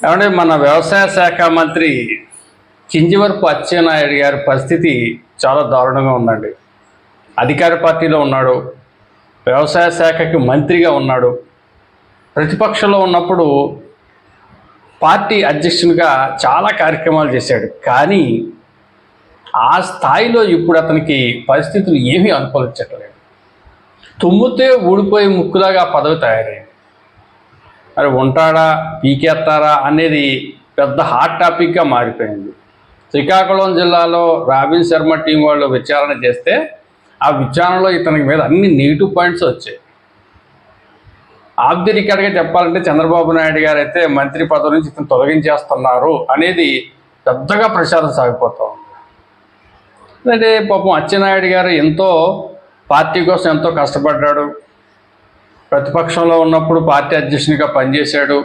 ఏమంటే మన వ్యవసాయ శాఖ మంత్రి కింజివరపు అచ్చెన్నాయుడు గారి పరిస్థితి చాలా దారుణంగా ఉందండి. అధికార పార్టీలో ఉన్నాడు వ్యవసాయ శాఖకి మంత్రిగా ఉన్నాడు. ప్రతిపక్షంలో ఉన్నప్పుడు పార్టీ అధ్యక్షునిగా చాలా కార్యక్రమాలు చేశాడు. కానీ ఆ స్థాయిలో ఇప్పుడు అతనికి పరిస్థితులు ఏమీ అనుకూలించట్లేదు. తుమ్మితే ఊడిపోయే ముక్కులాగా పదవి తయారైంది. మరి ఉంటాడా? పీకేస్తారా? అనేది పెద్ద హాట్ టాపిక్గా మారిపోయింది. శ్రీకాకుళం జిల్లాలో రాబిన్ శర్మ టీం వాళ్ళు విచారణ చేస్తే ఆ విచారణలో ఇతని మీద అన్ని నెగిటివ్ పాయింట్స్ వచ్చాయి. ఆబ్ది రికార్డ్గా చెప్పాలంటే చంద్రబాబు నాయుడు గారు అయితే మంత్రి పదవి నుంచి ఇతను తొలగించేస్తున్నారు అనేది పెద్దగా ప్రచారం సాగిపోతా ఉంది. అంటే పాపం అచ్చెన్నాయుడు గారు ఎంతో పార్టీ కోసం ఎంతో కష్టపడ్డాడు. ప్రతిపక్షంలో ఉన్నప్పుడు పార్టీ అధ్యక్షునిగా పనిచేశాడు.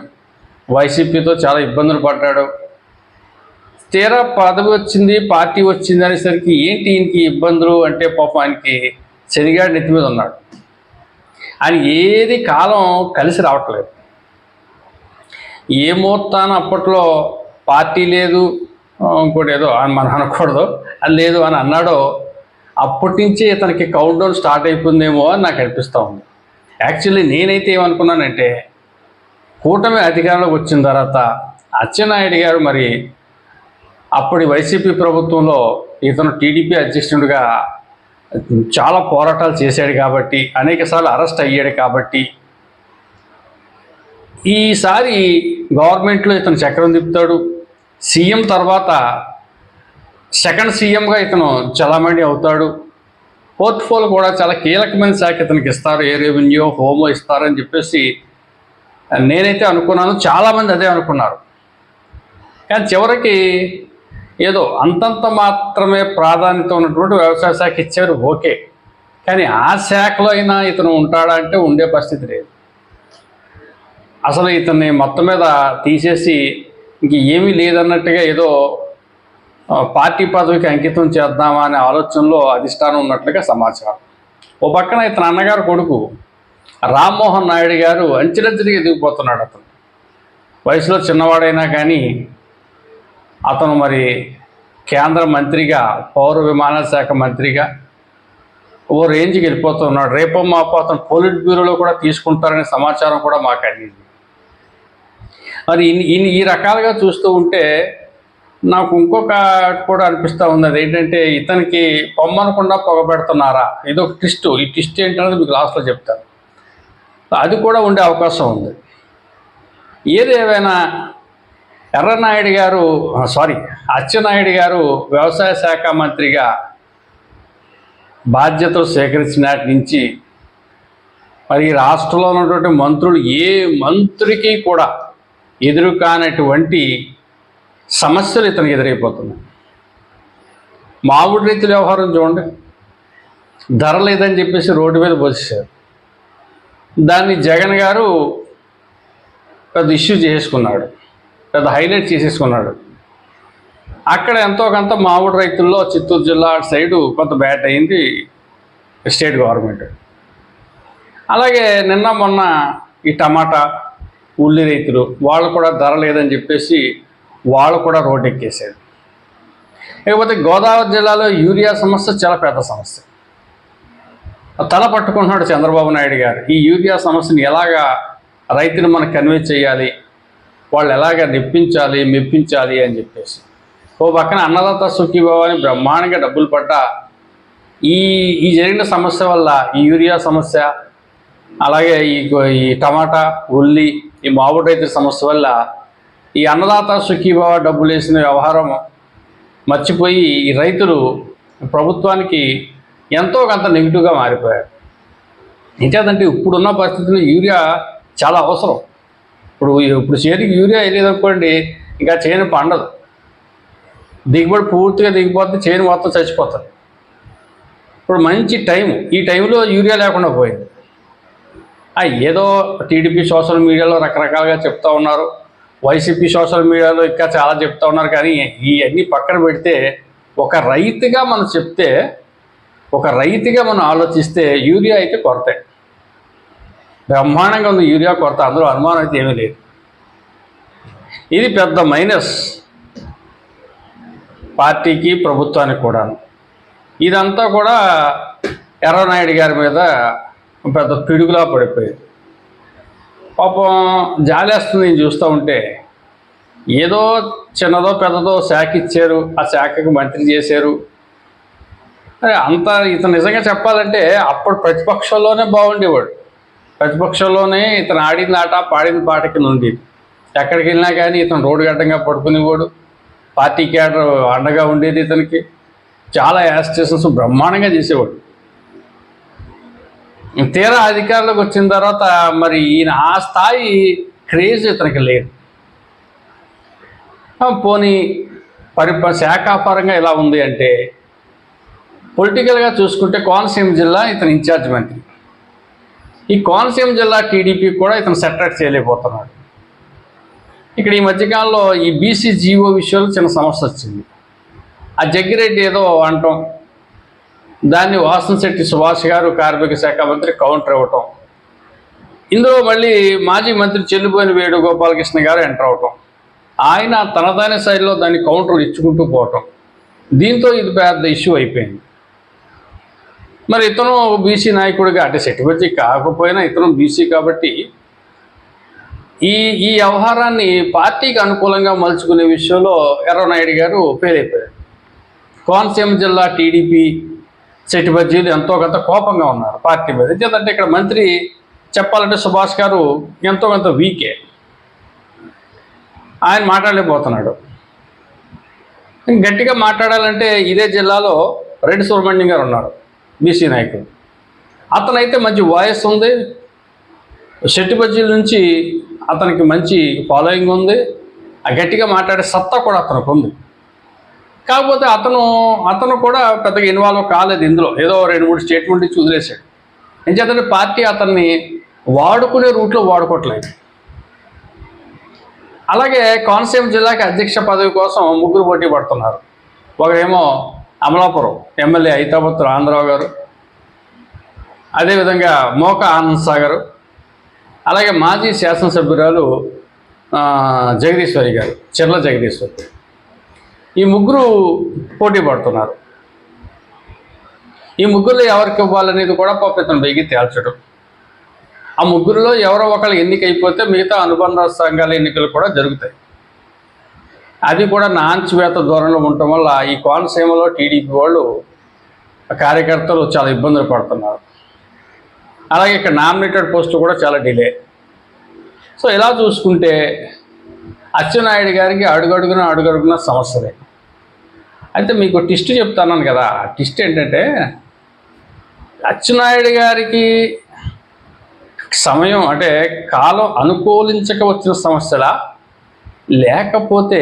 వైసీపీతో చాలా ఇబ్బందులు పడ్డాడు. తీరా పదవి వచ్చింది పార్టీ వచ్చింది అనేసరికి ఏంటి ఈయనకి ఇబ్బందులు అంటే పాపం ఆయనకి శనిగాడి నెత్తి మీద ఉన్నాడు. ఆయన ఏది కాలం కలిసి రావట్లేదు. ఏ ముహూర్తాన అప్పట్లో పార్టీ లేదు ఇంకోటి ఏదో అని మనం అనకూడదు అది లేదు అని అన్నాడో అప్పటి నుంచి ఇతనికి కౌంట్ డౌన్ స్టార్ట్ అయిపోయిందేమో అని నాకు అనిపిస్తూ ఉంది. యాక్చువల్లీ నేనైతే ఏమనుకున్నానంటే కూటమి అధికారంలోకి వచ్చిన తర్వాత అచ్చెన్నాయుడు గారు మరి అప్పటి వైసీపీ ప్రభుత్వంలో ఇతను టీడీపీ అధ్యక్షుడిగా చాలా పోరాటాలు చేశాడు కాబట్టి అనేకసార్లు అరెస్ట్ అయ్యాడు కాబట్టి ఈసారి గవర్నమెంట్లో ఇతను చక్రం తిప్పుతాడు. సీఎం తర్వాత సెకండ్ సీఎంగా ఇతను చలామణి అవుతాడు. పోర్ట్ఫోలియో కూడా చాలా కీలకమైన శాఖ ఇతనికి ఇస్తారు. ఏ రెవెన్యూ హోమో ఇస్తారని చెప్పేసి నేనైతే అనుకున్నాను. చాలామంది అదే అనుకున్నారు. కానీ చివరికి ఏదో అంతంత మాత్రమే ప్రాధాన్యత ఉన్నటువంటి వ్యవసాయ శాఖ ఇచ్చారు. ఓకే. కానీ ఆ శాఖలో అయినా ఇతను ఉంటాడా అంటే ఉండే పరిస్థితి లేదు. అసలు ఇతన్ని మొత్తం మీద తీసేసి ఇంక ఏమీ లేదన్నట్టుగా ఏదో పార్టీ పదవికి అంకితం చేద్దామా అనే ఆలోచనలో అధిష్టానం ఉన్నట్లుగా సమాచారం. ఓ పక్కన ఇతను అన్నగారు కొడుకు రామ్మోహన్ నాయుడు గారు అంచెలంచెలుగా ఎదిగిపోతున్నాడు అతను. వయసులో చిన్నవాడైనా కానీ అతను మరి కేంద్ర మంత్రిగా పౌర విమాన శాఖ మంత్రిగా ఓ రేంజ్కి వెళ్ళిపోతున్నాడు. రేపో మాపో అతను పోలిట్ బ్యూరోలో కూడా తీసుకుంటారనే సమాచారం కూడా మాకు అందింది. మరి ఇన్ని ఇన్ని ఈ రకాలుగా చూస్తూ ఉంటే నాకు ఇంకొక కూడా అనిపిస్తూ ఉంది. అది ఏంటంటే ఇతనికి పొమ్మనకుండా పొగబెడుతున్నారా? ఇది ఒక ట్విస్ట్ ఈ ట్విస్ట్ ఏంటనేది మీకు లాస్ట్లో చెప్తాను అది కూడా ఉండే అవకాశం ఉంది. ఏది ఏవైనా ఎర్రనాయుడు గారు సారీ అచ్చెన్నాయుడు గారు వ్యవసాయ శాఖ మంత్రిగా బాధ్యతలు స్వీకరించిన నుంచి మరి ఈ రాష్ట్రంలో ఉన్నటువంటి మంత్రులు ఏ మంత్రికి కూడా ఎదురు కానటువంటి సమస్యలు ఇతనికి ఎదురైపోతున్నాయి. మామిడి రైతుల వ్యవహారం చూడండి. ధర లేదని చెప్పేసి రోడ్డు మీద పోసేసారు దాన్ని జగన్ గారు పెద్ద ఇష్యూ చేసేసుకున్నాడు. పెద్ద హైలైట్ చేసేసుకున్నాడు. అక్కడ ఎంతో కొంత మామిడి రైతుల్లో చిత్తూరు జిల్లా అటు సైడు కొంత బ్యాట్ అయింది స్టేట్ గవర్నమెంట్. అలాగే నిన్న మొన్న ఈ టమాటా ఉల్లి రైతులు వాళ్ళు కూడా ధర లేదని చెప్పేసి వాళ్ళు కూడా రోడ్డు ఎక్కేసేది లేకపోతే గోదావరి జిల్లాలో యూరియా సమస్య చాలా పెద్ద సమస్య. తల పట్టుకుంటున్నాడు చంద్రబాబు నాయుడు గారు. ఈ యూరియా సమస్యని ఎలాగా రైతులు మనం కన్వే చేయాలి? వాళ్ళు ఎలాగ నిప్పించాలి మెప్పించాలి అని చెప్పేసి. ఓ పక్కన అన్నదాత సుఖీభావ అని బ్రహ్మాండంగా డబ్బులు పడ్డ. ఈ ఈ జరిగిన సమస్య వల్ల ఈ యూరియా సమస్య అలాగే ఈ ఈ టమాటా ఉల్లి ఈ మామిడి రైతు సమస్య వల్ల ఈ అన్నదాత సుఖీభావ డబ్బులు వేసిన వ్యవహారం మర్చిపోయి ఈ రైతులు ప్రభుత్వానికి ఎంతో కొంత నెగిటివ్గా మారిపోయారు. ఇంకేదంటే ఇప్పుడున్న పరిస్థితుల్లో యూరియా చాలా అవసరం. ఇప్పుడు ఇప్పుడు చేతికి యూరియా వేయలేదనుకోండి ఇంకా చేను పండదు. దిగుబడి పూర్తిగా దిగిపోతే చేను మొత్తం చచ్చిపోతుంది ఇప్పుడు మంచి టైం ఈ టైంలో యూరియా లేకుండా పోయింది. ఏదో టీడీపీ సోషల్ మీడియాలో రకరకాలుగా చెప్తా ఉన్నారు. వైసీపీ సోషల్ మీడియాలో ఇంకా చాలా చెప్తా ఉన్నారు కానీ ఇవన్నీ పక్కన పెడితే ఒక రైతుగా మనం చెప్తే ఒక రైతుగా మనం ఆలోచిస్తే యూరియా అయితే కొరతే. బ్రహ్మాండంగా ఉంది యూరియా కొరత అందులో అనుమానం అయితే ఏమీ లేదు. ఇది పెద్ద మైనస్ పార్టీకి ప్రభుత్వానికి కూడా ఇదంతా కూడా ఎర్రనాయుడు గారి మీద పెద్ద పిడుగులా పడిపోయింది. పాపం జాలేస్తుంది నేను చూస్తూ ఉంటే ఏదో చిన్నదో పెద్దదో శాఖ ఇచ్చారు ఆ శాఖకు మంత్రి చేశారు. అరే అంత ఇతను నిజంగా చెప్పాలంటే అప్పుడు ప్రతిపక్షంలోనే బాగుండేవాడు. ప్రతిపక్షంలోనే ఇతను ఆడిన ఆట పాడింది పాట కింద ఉండేది. ఎక్కడికి వెళ్ళినా కానీ ఇతను రోడ్డు గడ్డంగా పడుకునేవాడు. పార్టీ క్యాడర్ అండగా ఉండేది ఇతనికి. చాలా యాస్టేషన్స్ బ్రహ్మాండంగా చేసేవాడు. తీరా అధికారంలోకి వచ్చిన తర్వాత మరి ఈయన ఆ స్థాయి క్రేజ్ ఇతనికి లేదు. పోనీ పరిప శాఖాపరంగా ఎలా ఉంది అంటే పొలిటికల్గా చూసుకుంటే కోనసీమ జిల్లా ఇతను ఇన్ఛార్జ్ మంత్రి. ఈ కోనసీమ జిల్లా టీడీపీ కూడా ఇతను సెటరేట్ చేయలేకపోతున్నాడు. ఇక్కడ ఈ మధ్యకాలంలో ఈ బీసీ జీవో విషయంలో చిన్న సమస్య వచ్చింది. ఆ జగ్గిరెడ్డి ఏదో అంటాం దాన్ని వాసనశెట్టి సుభాష్ గారు కార్మిక శాఖ మంత్రి కౌంటర్ ఇవ్వటం ఇందులో మళ్ళీ మాజీ మంత్రి చెల్లిపోయిన వేణు గోపాలకృష్ణ గారు ఎంటర్ అవటం ఆయన తనదైన శైలిలో దాన్ని కౌంటర్ ఇచ్చుకుంటూ పోవటం. దీంతో ఇది పెద్ద ఇష్యూ అయిపోయింది. మరి ఇతను బీసీ నాయకుడిగా అంటే సెటిబజ్జి కాకపోయినా ఇతను బీసీ కాబట్టి ఈ ఈ వ్యవహారాన్ని పార్టీకి అనుకూలంగా మలుచుకునే విషయంలో ఎర్రనాయుడు గారు ఫెయిల్ అయిపోయారు. కోనసీమ జిల్లా టీడీపీ సెటిబజ్జీలు ఎంతో కొంత కోపంగా ఉన్నారు పార్టీ మీద. ఎందుకంటే ఇక్కడ మంత్రి చెప్పాలంటే సుభాష్ గారు ఎంతో కొంత వీకే ఆయన మాట్లాడలేకపోతున్నాడు. గట్టిగా మాట్లాడాలంటే ఇదే జిల్లాలో రెడ్డి సుబ్రహ్మణ్యం గారు ఉన్నారు బీసీ నాయకుడు అతనైతే మంచి వాయిస్ ఉంది. షెట్టిబజ్జీల నుంచి అతనికి మంచి ఫాలోయింగ్ ఉంది. ఆ గట్టిగా మాట్లాడే సత్తా కూడా అతనికి ఉంది. కాకపోతే అతను అతను కూడా పెద్దగా ఇన్వాల్వ్ కాలేదు ఇందులో. ఏదో రెండు మూడు స్టేట్మెంట్ ఇచ్చి వదిలేశాడు. ఎంచేతంటే పార్టీ అతన్ని వాడుకునే రూట్లో వాడుకోవట్లేదు. అలాగే కోనసీమ జిల్లాకి అధ్యక్ష పదవి కోసం ముగ్గురు పోటీ పడుతున్నారు. ఒకరేమో అమలాపురం ఎమ్మెల్యే ఐతాపత్ర ఆంధ్రరావు గారు అదేవిధంగా మోక ఆనంద్ సాగర్ అలాగే మాజీ శాసనసభ్యురాలు జగదీశ్వరి గారు చెర్ల జగదీశ్వరి. ఈ ముగ్గురు పోటీ పడుతున్నారు. ఈ ముగ్గురులో ఎవరికి ఇవ్వాలనేది కూడా పాపం ఇతను తేల్చడం. ఆ ముగ్గురులో ఎవరో ఒకరు ఎన్నికైపోతే మిగతా అనుబంధ సంఘాల ఎన్నికలు కూడా జరుగుతాయి. అది కూడా నాంచివేత దూరంలో ఉండటం వల్ల ఈ కోనసీమలో టీడీపీ వాళ్ళు కార్యకర్తలు చాలా ఇబ్బందులు పడుతున్నారు. అలాగే ఇక్కడ నామినేటెడ్ పోస్ట్ కూడా చాలా డిలే. సో ఇలా చూసుకుంటే అచ్చెన్నాయుడు గారికి అడుగడుగున అడుగడుగున సమస్యలే. అయితే మీకు టిస్ట్ చెప్తాను కదా. టిస్ట్ ఏంటంటే అచ్చెన్నాయుడు గారికి సమయం అంటే కాలం అనుకూలించక వచ్చిన సమస్యలా లేకపోతే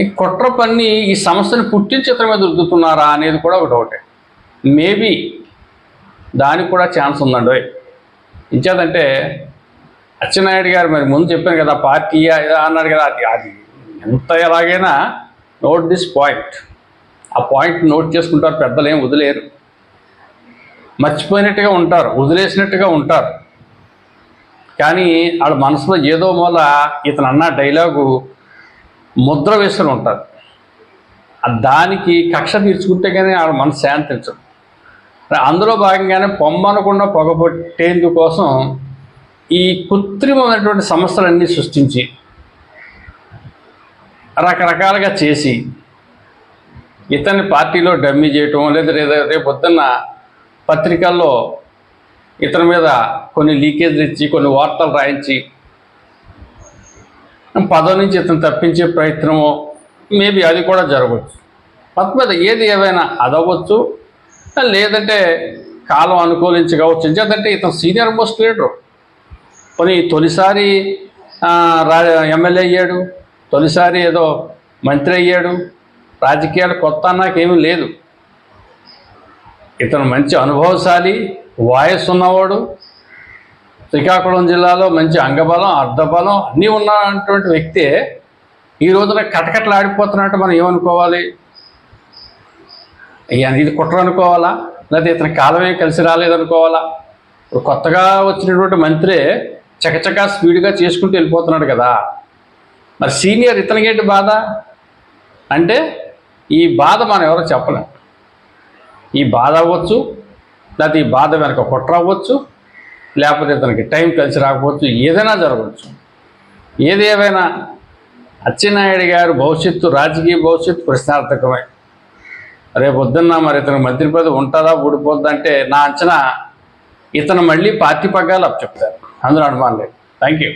ఈ కుట్ర పన్ని ఈ సమస్యను పుట్టించి ఇతని మీద రుద్దుతున్నారా అనేది కూడా ఒకటి ఒకటే మేబీ దానికి కూడా ఛాన్స్ ఉందండి. ఇంచేదంటే అచ్చెన్నాయుడు గారు మరి ముందు చెప్పాను కదా పార్టీ ఏదో అన్నాడు కదా అది అది ఎంత ఎలాగైనా నోట్ దిస్ పాయింట్ ఆ పాయింట్ నోట్ చేసుకుంటారు పెద్దలు ఏం వదిలేరు. మర్చిపోయినట్టుగా ఉంటారు వదిలేసినట్టుగా ఉంటారు. కానీ వాళ్ళ మనసులో ఏదో మూల ఇతను అన్న డైలాగు ముద్ర వేసుకుని ఉంటారు. దానికి కక్ష తీర్చుకుంటే కానీ వాళ్ళ మనసు శాంతించదు. అందులో భాగంగానే పొమ్మనకుండా పొగబొట్టేందుకోసం ఈ కృత్రిమమైనటువంటి సమస్యలన్నీ సృష్టించి రకరకాలుగా చేసి ఇతన్ని పార్టీలో డమ్మీ చేయటం లేదా రేపు రేపు పొద్దున్న పత్రికల్లో ఇతని మీద కొన్ని లీకేజ్లు ఇచ్చి కొన్ని వార్తలు రాయించి పదవి నుంచి ఇతను తప్పించే ప్రయత్నము మేబీ అది కూడా జరగవచ్చు. మొత్తం మీద ఏది ఏవైనా అదవ్వచ్చు లేదంటే కాలం అనుకూలించకపోవచ్చు ఎందుకంటే ఇతను సీనియర్ మోస్ట్ లీడరు. కొన్ని తొలిసారి రా ఎమ్మెల్యే అయ్యాడు తొలిసారి ఏదో మంత్రి అయ్యాడు. రాజకీయాలు కొత్త నాకేమీ లేదు. ఇతను మంచి అనుభవశాలి వాయస్ ఉన్నవాడు. శ్రీకాకుళం జిల్లాలో మంచి అంగబలం అర్ధబలం అన్నీ ఉన్నటువంటి వ్యక్తే ఈ రోజున కటకట్లు ఆడిపోతున్నట్టు మనం ఏమనుకోవాలి? అయ్యా ఇది కుట్ర అనుకోవాలా? లేదా ఇతని కాలమే కలిసి రాలేదనుకోవాలా? ఇప్పుడు కొత్తగా వచ్చినటువంటి మంత్రి చకచకా స్పీడ్గా చేసుకుంటూ వెళ్ళిపోతున్నాడు కదా. మరి సీనియర్ ఇతనికేంటి బాధ? అంటే ఈ బాధ మనం ఎవరో చెప్పలేం. ఈ బాధ అవ్వచ్చు లేకపోతే ఈ బాధ వెనక కుట్ర అవ్వచ్చు లేకపోతే ఇతనికి టైం కలిసి రాకపోవచ్చు ఏదైనా జరగవచ్చు. ఏది అచ్చెన్నాయుడు గారు భవిష్యత్తు రాజకీయ భవిష్యత్తు ప్రశ్నార్థకమే. రేపు పొద్దున్న మరి ఇతను మంత్రి పదవి ఉంటుందా ఊడిపోద్దా అంటే నా అంచనా ఇతను మళ్ళీ పార్టీ పగ్గాలు అప్పచెప్తారు. అందులో అనుమానం లేదు. Thank you